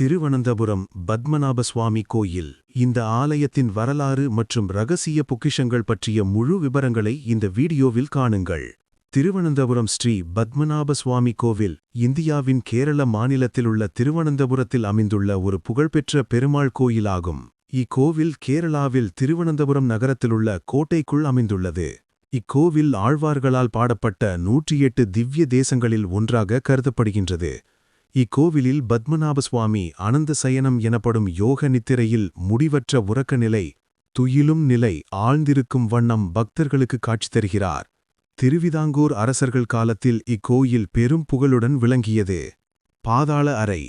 திருவனந்தபுரம் பத்மநாப சுவாமி கோயில். இந்த ஆலயத்தின் வரலாறு மற்றும் ரகசிய பொக்கிஷங்கள் பற்றிய முழு விபரங்களை இந்த வீடியோவில் காணுங்கள். திருவனந்தபுரம் ஸ்ரீ பத்மநாப சுவாமி கோவில் இந்தியாவின் கேரள மாநிலத்திலுள்ள திருவனந்தபுரத்தில் அமைந்துள்ள ஒரு புகழ்பெற்ற பெருமாள் கோயிலாகும். இக்கோவில் கேரளாவில் திருவனந்தபுரம் நகரத்திலுள்ள கோட்டைக்குள் அமைந்துள்ளது. இக்கோவில் ஆழ்வார்களால் பாடப்பட்ட நூற்றி எட்டு திவ்ய தேசங்களில் ஒன்றாக கருதப்படுகின்றது. இக்கோவிலில் பத்மநாப சுவாமி அனந்த சயனம் எனப்படும் யோக நித்திரையில் முடிவற்ற உறக்க நிலை துயிலும் நிலை ஆழ்ந்திருக்கும் வண்ணம் பக்தர்களுக்கு காட்சி தருகிறார். திருவிதாங்கூர் அரசர்கள் காலத்தில் இக்கோயில் பெரும் புகழுடன் விளங்கியது. பாதாள அறை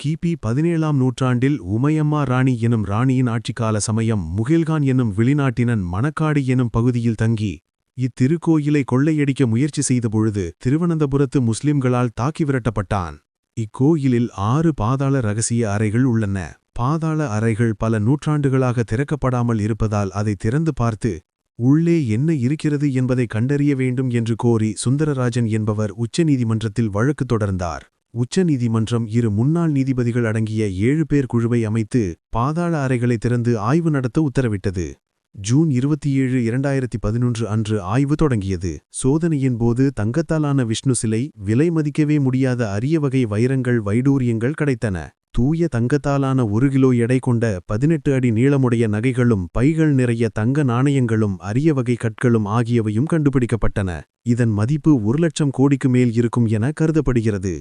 கிபி பதினேழாம் நூற்றாண்டில் உமையம்மா ராணி எனும் ராணியின் ஆட்சிக்கால சமயம் முகில்கான் எனும் வெளிநாட்டினன் மணக்காடு எனும் பகுதியில் தங்கி இத்திருக்கோயிலை கொள்ளையடிக்க முயற்சி செய்தபொழுது திருவனந்தபுரத்து முஸ்லிம்களால் தாக்கி விரட்டப்பட்டான். இக்கோயிலில் ஆறு பாதாள ரகசிய அறைகள் உள்ளன. பாதாள அறைகள் பல நூற்றாண்டுகளாக திறக்கப்படாமல் இருப்பதால் அதை திறந்து பார்த்து உள்ளே என்ன இருக்கிறது என்பதை கண்டறிய வேண்டும் என்று கோரி சுந்தரராஜன் என்பவர் உச்சநீதிமன்றத்தில் வழக்கு தொடர்ந்தார். உச்சநீதிமன்றம் இரு முன்னாள் நீதிபதிகள் அடங்கிய ஏழு பேர் குழுவை அமைத்து பாதாள அறைகளை திறந்து ஆய்வு நடத்த உத்தரவிட்டது. ஜூன் இருபத்தி ஏழு இரண்டாயிரத்தி பதினொன்று அன்று ஆய்வு தொடங்கியது. சோதனையின் போது தங்கத்தாலான விஷ்ணு சிலை விலை மதிக்கவே முடியாத அரிய வகை வைரங்கள் வைடூரியங்கள் கிடைத்தன. தூய தங்கத்தாலான ஒரு கிலோ எடை கொண்ட பதினெட்டு அடி நீளமுடைய நகைகளும் பைகள் நிறைய தங்க நாணயங்களும் அரிய வகை கற்களும் ஆகியவையும் கண்டுபிடிக்கப்பட்டன. இதன் மதிப்பு ஒரு லட்சம் கோடிக்கு மேல் இருக்கும் என கருதப்படுகிறது.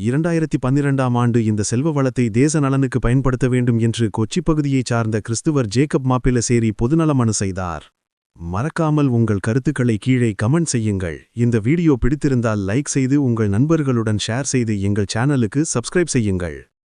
இரண்டாயிரத்தி பன்னிரெண்டாம் ஆண்டு இந்த செல்வ வளத்தை தேச நலனுக்கு பயன்படுத்த வேண்டும் என்று கொச்சி பகுதியைச் சார்ந்த கிறிஸ்துவர் ஜேக்கப் மாப்பிலசேரி பொதுநல மனு செய்தார். மறக்காமல் உங்கள் கருத்துக்களை கீழே கமெண்ட் செய்யுங்கள். இந்த வீடியோ பிடித்திருந்தால் லைக் செய்து உங்கள் நண்பர்களுடன் ஷேர் செய்து எங்கள் சேனலுக்கு சப்ஸ்கிரைப் செய்யுங்கள்.